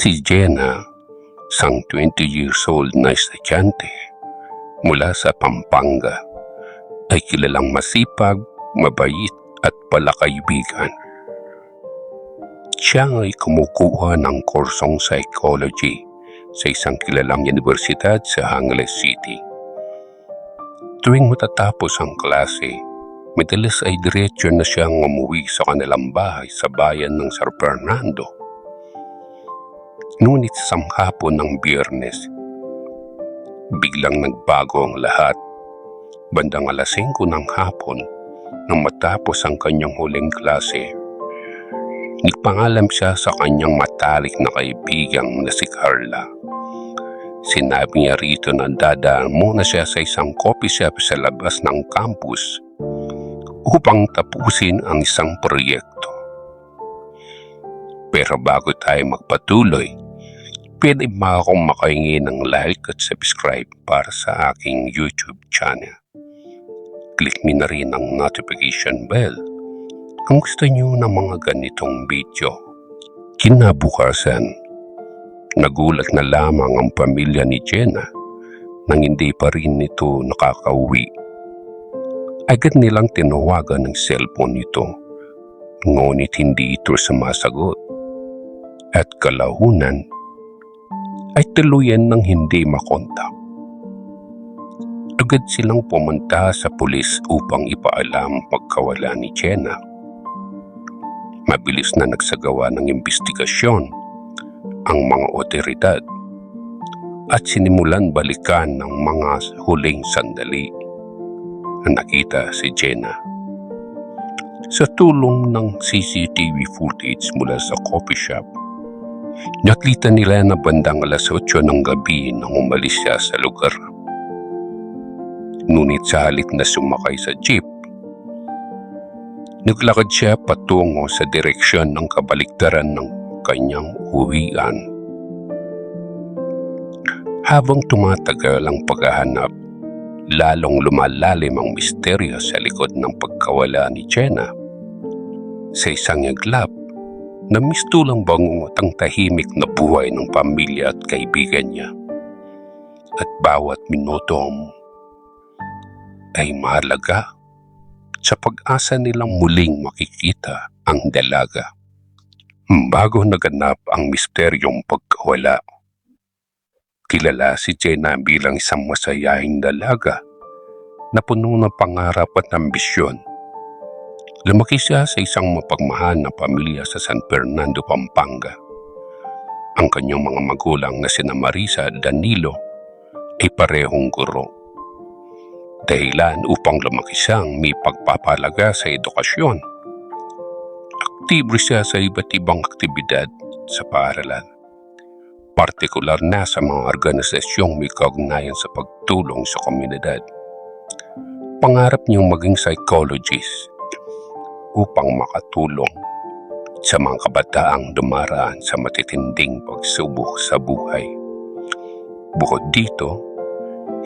Si Jenna, isang 20 years old na estudyante mula sa Pampanga, ay kilalang masipag, mabait at palakaibigan. Siya ay kumukuha ng kursong psychology sa isang kilalang universidad sa Angeles City. Tuwing matatapos ang klase, madalas ay diretsyo na siyang umuwi sa kanilang bahay sa bayan ng San Fernando. Ngunit sa hapon ng biyernes, biglang nagbago ang lahat. Bandang alas 5 ng hapon, nang matapos ang kanyang huling klase, nagpangalam siya sa kanyang matalik na kaibigang na si Carla. Sinabi niya rito na dadaan muna siya sa isang coffee shop sa labas ng campus upang tapusin ang isang proyekto. Pero bago tayo magpatuloy, pwede ba akong makahingi ng like at subscribe para sa aking YouTube channel? Click me na rin ang notification bell kung gusto niyo ng mga ganitong video. Kinabukasan, nagulat na lamang ang pamilya ni Jenna nang hindi pa rin ito nakakauwi. Agad nilang tinawagan ng cellphone nito, ngunit hindi ito sumasagot. At kalaunan, ay tuluyan ng hindi makontak. Agad silang pumunta sa pulis upang ipaalam pagkawala ni Jenna. Mabilis na nagsagawa ng investigasyon ang mga otoridad at sinimulan balikan ng mga huling sandali na nakita si Jenna. Sa tulong ng CCTV footage mula sa coffee shop, nakita nila na bandang alas 8 ng gabi nang umalis siya sa lugar. Ngunit sa halip na sumakay sa jeep, naglakad siya patungo sa direksyon ng kabaliktaran ng kanyang uwian. Habang tumatagal ang paghahanap, lalong lumalalim ang misteryo sa likod ng pagkawala ni Jenna. Sa isang iglap, namistulang bangungot ang tahimik na buhay ng pamilya at kaibigan niya. At bawat minutong ay mahalaga sa pag-asa nilang muling makikita ang dalaga. Bago naganap ang misteryong pagkawala, kilala si Jenna bilang isang masayahing dalaga na puno ng pangarap at ambisyon. Lumaki siya sa isang mapagmahal na pamilya sa San Fernando, Pampanga. Ang kanyang mga magulang na sina Marisa at Danilo ay parehong guro. Dahilan upang lumaki siyang may pagpapalaga sa edukasyon. Aktibo siya sa iba't ibang aktibidad sa paaralan. Partikular na sa mga organisasyong may kaugnayan sa pagtulong sa komunidad. Pangarap niyang maging psychologist upang makatulong sa mga kabataang dumaraan sa matitinding pagsubok sa buhay. Bukod dito,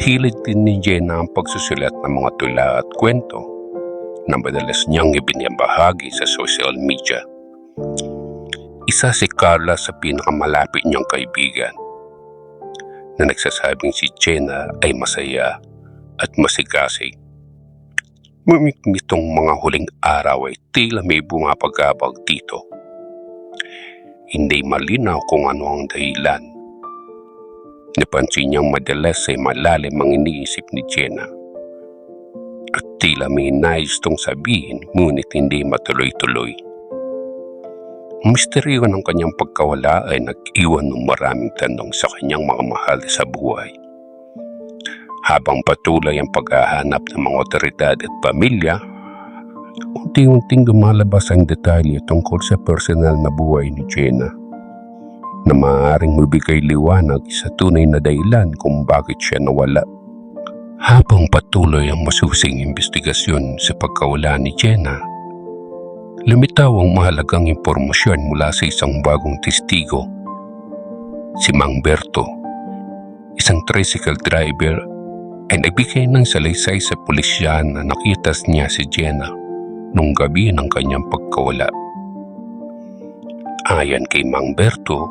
hilig din ni Jenna ang pagsusulat ng mga tula at kwento na madalas niyang ibinibahagi sa social media. Isa si Carla sa pinakamalapit niyang kaibigan na nagsasabing si Jenna ay masaya at masigasig. Ngunit nitong mga huling araw ay tila may bumapagabag dito. Hindi malinaw kung ano ang dahilan. Napansin niyang madalas ay malalim ang iniisip ni Jenna. At tila may nais tong sabihin ngunit hindi matuloy-tuloy. Misteryo ng kanyang pagkawala ay nag-iwan ng maraming tanong sa kanyang mga mahal sa buhay. Habang patuloy ang paghahanap ng mga otoridad at pamilya, unti-unting lumalabas ang detalye tungkol sa personal na buhay ni Jenna na maaaring mabigay liwanag sa tunay na dahilan kung bakit siya nawala. Habang patuloy ang masusing investigasyon sa pagkawala ni Jenna, lumitaw ang mahalagang impormasyon mula sa isang bagong testigo, si Mang Berto, isang tricycle driver ay nagbigay ng salaysay sa pulisyan na nakitas niya si Jenna nung gabi ng kanyang pagkawala. Ayon kay Mang Berto,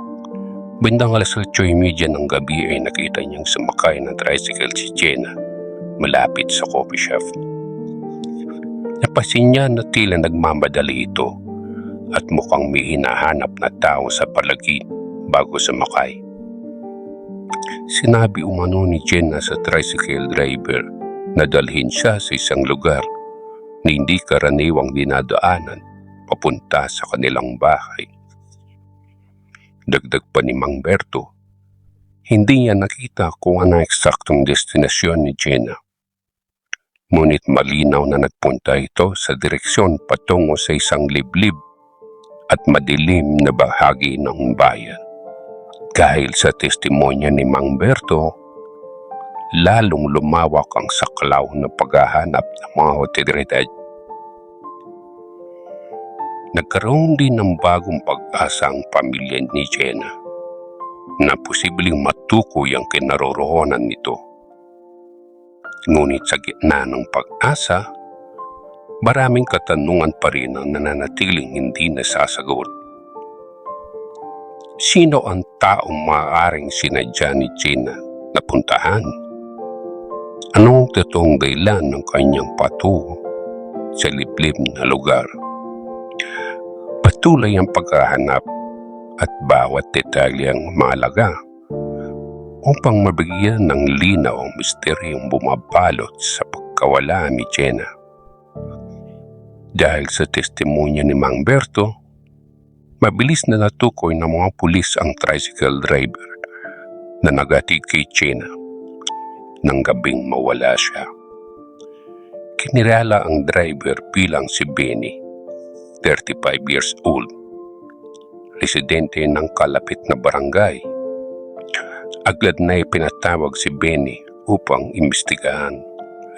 Bandang alas 8.30 ng gabi ay nakita niyang sumakay ng tricycle si Jenna malapit sa coffee shop. Napasin niya na tila nagmamadali ito at mukhang may hinahanap na tao sa palagid bago sumakay. Sinabi umano ni Jenna sa tricycle driver na dalhin siya sa isang lugar na hindi karaniwang dinadaanan papunta sa kanilang bahay. Dagdag pa ni Mang Berto, hindi niya nakita kung ano eksaktong destinasyon ni Jenna. Ngunit malinaw na nagpunta ito sa direksyon patungo sa isang liblib at madilim na bahagi ng bayan. Dahil sa testimonya ni Mang Berto, lalong lumawak ang saklaw na paghahanap ng mga otoridad. Nagkaroon din ng bagong pag-asa ang pamilya ni Jenna na posibleng matukoy ang kinaroroonan nito. Ngunit sa gitna ng pag-asa, maraming katanungan pa rin ang nananatiling hindi nasasagot. Sino ang taong maaaring sinadya ni Jenna na puntahan? Anong totoong dahilan ng kanyang patungo sa liblib na lugar? Patuloy ang paghahanap at bawat detalyeng mahalaga upang mabigyan ng linaw ang misteryong bumabalot sa pagkawala ni Jenna. Dahil sa testimonya ni Mang Berto, mabilis na natukoy ng mga pulis ang tricycle driver na nagatid kay Jenna nang gabing mawala siya. Kinilala ang driver bilang si Benny, 35 years old, residente ng kalapit na barangay. Agad na ipinatawag si Benny upang imbestigahan,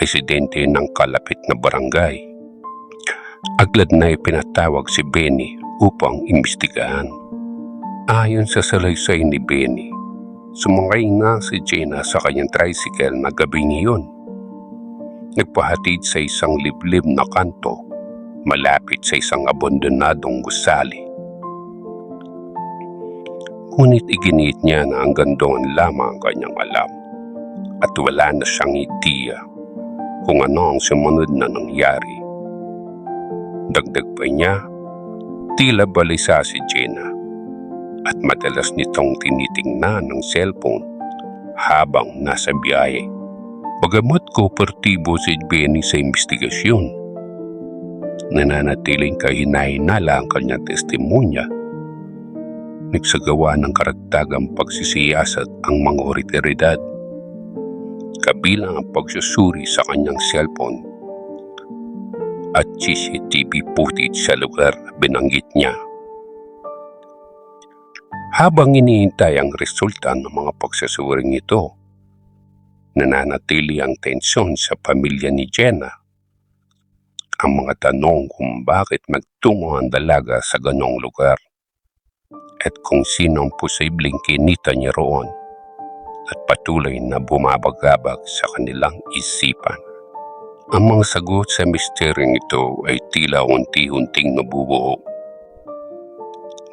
residente ng kalapit na barangay. Agad na ipinatawag si Benny upang imbestigahan. Ayon sa salaysay ni Benny, sumakay nga si Jenna sa kanyang tricycle na gabing iyon. Nagpahatid sa isang liblib na kanto malapit sa isang abandonadong gusali. Ngunit iginit niya na hanggang doon lamang ang kanyang alam at wala na siyang ideya kung ano ang sumunod na nangyari. Dagdag pa niya, tila balisa si Jenna at madalas nitong tinitingnan ng cellphone habang nasa biyahe. Bagamat koopertibo si Benny sa investigasyon, nananatiling kahinahinala ang kanyang testimonya. Nagsagawa ng karagdagang pagsisiyasat ang mga otoridad, kabilang ang pagsusuri sa kanyang cellphone at CCTV footage sa lugar na binanggit niya. Habang iniintay ang resulta ng mga pagsusuring ito, nananatili ang tensyon sa pamilya ni Jenna ang mga tanong kung bakit magtungo ang dalaga sa ganong lugar at kung sino ang posibleng kinita niya roon at patuloy na bumabagabag sa kanilang isipan. Ang mga sagot sa misteryong ito ay tila unti-unting nabubuo.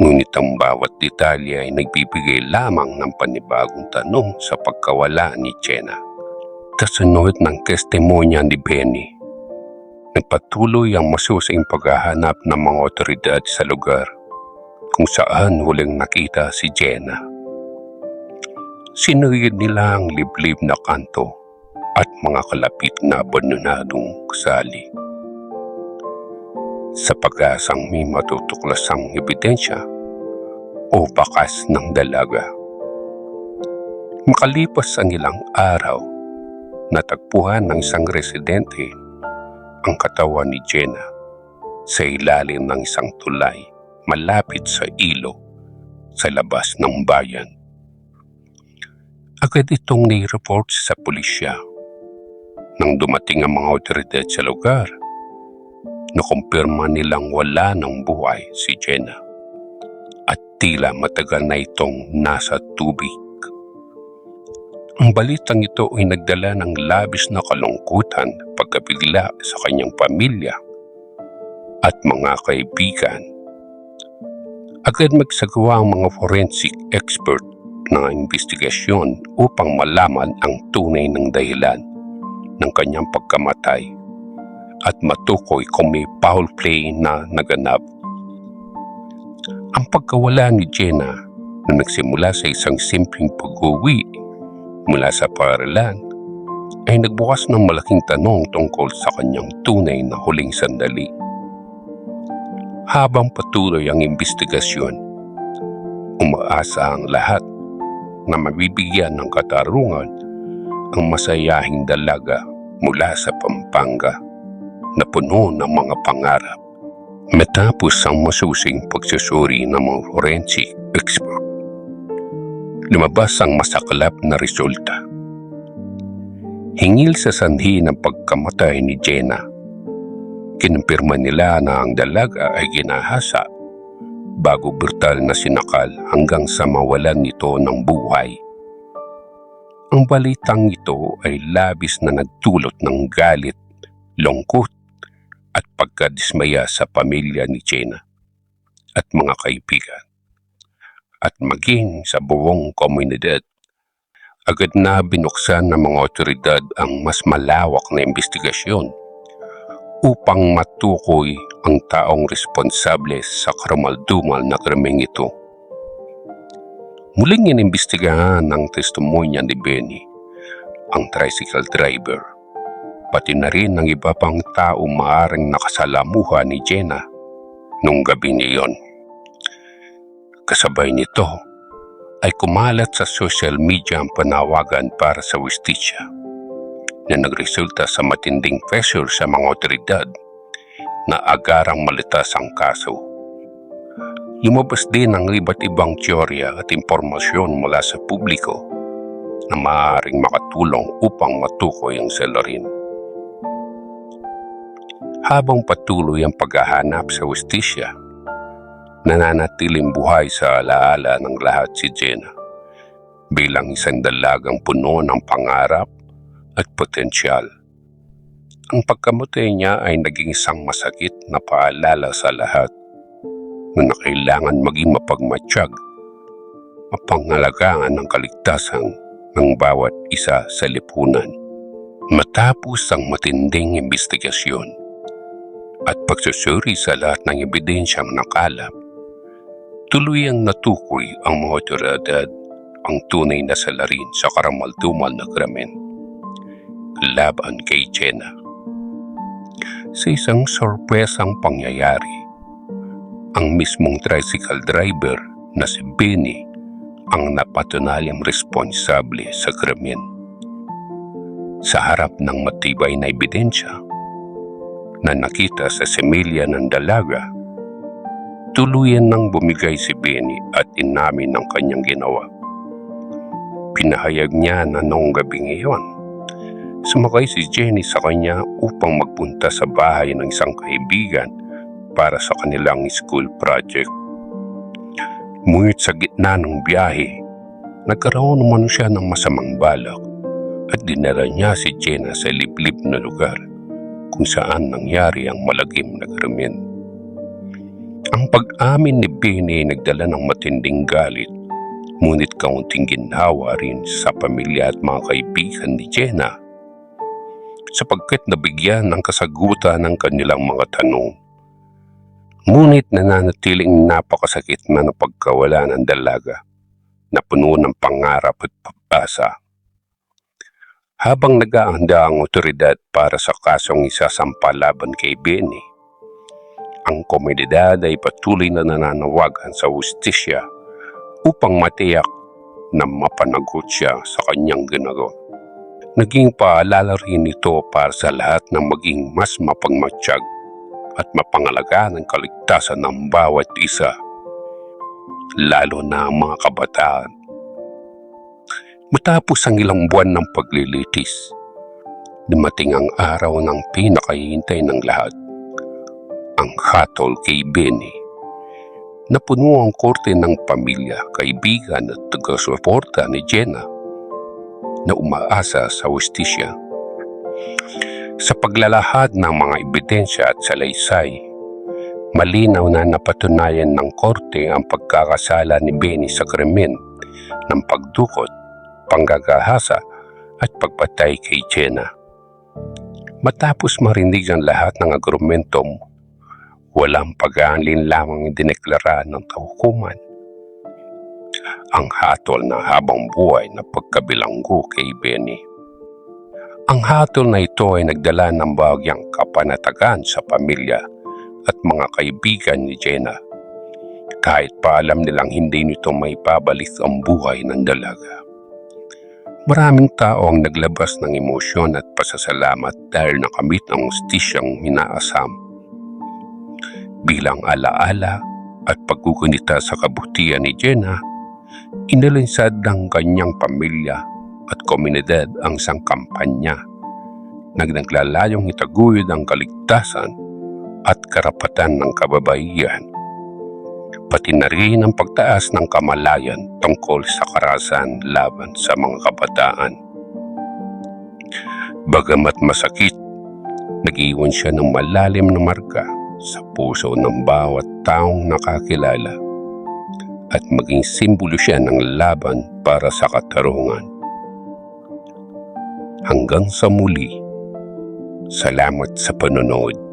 Ngunit ang bawat detalye ay nagbibigay lamang ng panibagong tanong sa pagkawala ni Jenna. Kasunod ng testimonya ni Benny, nagpatuloy ang masusing paghahanap ng mga otoridad sa lugar kung saan huling nakita si Jenna. Sinuyod nila ang liblib na kanto at mga kalapit na abandonadong kusali. Sa pag-asang may matutuklasang ebidensya o bakas ng dalaga. Makalipas ang ilang araw, natagpuan ng isang residente ang katawan ni Jenna sa ilalim ng isang tulay malapit sa ilo sa labas ng bayan. Agad itong ni-report sa pulisya. Nang dumating ang mga otoridad sa lugar, nakumpirma nilang wala ng buhay si Jenna at tila matagal na itong nasa tubig. Ang balitang ito ay nagdala ng labis na kalungkutan pagkabigla sa kanyang pamilya at mga kaibigan. Agad magsagawa ang mga forensic expert ng investigasyon upang malaman ang tunay ng dahilan ng kanyang pagkamatay at matukoy kung may foul play na naganap. Ang pagkawala ni Jenna na nagsimula sa isang simpleng pag-uwi mula sa paaralan ay nagbukas ng malaking tanong tungkol sa kanyang tunay na huling sandali. Habang patuloy ang investigasyon, umaasa ang lahat na mabibigyan ng katarungan ang masayahing dalaga mula sa Pampanga na puno ng mga pangarap. Matapos ang masusing pagsusuri ng mga forensic expert, lumabas ang masaklap na resulta. Hingil sa sanhi ng pagkamatay ni Jenna, kinumpirma nila na ang dalaga ay ginahasa bago brutal na sinakal hanggang sa mawalan nito ng buhay. Ang balitang ito ay labis na nagdulot ng galit, lungkot at pagkadismaya sa pamilya ni Jenna at mga kaibigan at maging sa buong komunidad. Agad na binuksan ng mga otoridad ang mas malawak na investigasyon upang matukoy ang taong responsable sa karamaldumal na krimeng ito. Muling inimbestigahan ng testimonya ni Benny, ang tricycle driver, pati na rin ang iba pang tao maaring nakasalamuha ni Jenna nung gabi niyon. Kasabay nito ay kumalat sa social media ang panawagan para sa justisya na nagresulta sa matinding pressure sa mga otoridad na agarang malitas ang kaso. Lumabas din ang iba't ibang teorya at impormasyon mula sa publiko na maaaring makatulong upang matukoy ang salarin. Habang patuloy ang paghahanap sa justisya, nananatiling buhay sa alaala ng lahat si Jenna bilang isang dalagang puno ng pangarap at potensyal. Ang pagkamatay niya ay naging isang masakit na paalala sa lahat na kailangan maging mapagmatsyag, mapangalagaan ang kaligtasan ng bawat isa sa lipunan. Matapos ang matinding investigasyon at pagsusuri sa lahat ng ebidensyang nakalap, tuloy ang natukoy ang mga otoridad ang tunay na salarin sa karamaldumal na krimen laban kay Jenna. Sa isang sorpresang pangyayari, ang mismong tricycle driver na si Benny ang napatunayang responsable sa krimen. Sa harap ng matibay na ebidensya na nakita sa semilya ng dalaga, tuluyan nang bumigay si Benny at inamin ang kanyang ginawa. Pinahayag niya na noong gabing iyon, sumakay si Jenny sa kanya upang magpunta sa bahay ng isang kaibigan para sa kanilang school project. Ngunit sa gitna ng biyahe, nagkaroon naman siya ng masamang balak at dinala niya si Jenna sa liblib na lugar kung saan nangyari ang malagim na krimen. Ang pag-amin ni ay nagdala ng matinding galit ngunit kaunting ginhawa rin sa pamilya at mga kaibigan ni Jenna sapagkat nabigyan ng kasagutan ng kanilang mga tanong. Ngunit nananatiling napakasakit na ng pagkawala ng dalaga na puno ng pangarap at pag-asa. Habang nag-aanda ang otoridad para sa kasong isasampa laban kay Benny, ang komunidad ay patuloy na nananawagan sa justisya upang matiyak na mapanagot siya sa kanyang ginagawa. Naging paalala rin ito para sa lahat na maging mas mapagmatsyag at mapangalagaan ang kaligtasan ng bawat isa, lalo na ang mga kabataan. Matapos ang ilang buwan ng paglilitis, dumating ang araw ng pinakahihintay ng lahat, ang hatol kay Benny na puno ang korte ng pamilya, kaibigan at taga-suporta ni Jenna na umaasa sa justisya. Sa paglalahad ng mga ebidensya at salaysay, Malinaw na napatunayan ng korte ang pagkakasala ni Benny sa krimen ng pagdukot, panggagahasa at pagpatay kay Jenna. Matapos marinig ang lahat ng argumentong walang pag-aanlin lamang dineklara ng hukuman. Ang hatol na habang buhay na pagkabilanggo kay Benny. Ang hatol na ito ay nagdala ng bahagyang kapanatagan sa pamilya at mga kaibigan ni Jenna. Kahit pa alam nilang hindi nito may pabalik ang buhay ng dalaga. Maraming tao ang naglabas ng emosyon at pasasalamat dahil nakamit ang stisyang minaasam. Bilang alaala at pagkukunita sa kabutihan ni Jenna, inalinsad ng kanyang pamilya at komunidad ang isang kampanya na naglalayong itaguyod ang kaligtasan at karapatan ng kababaihan, pati na rin ang pagtaas ng kamalayan tungkol sa karasan laban sa mga kabataan. Bagamat masakit, nag-iwan siya ng malalim na marka sa puso ng bawat taong nakakilala at maging simbolo siya ng laban para sa katarungan. Hanggang sa muli, salamat sa panonood.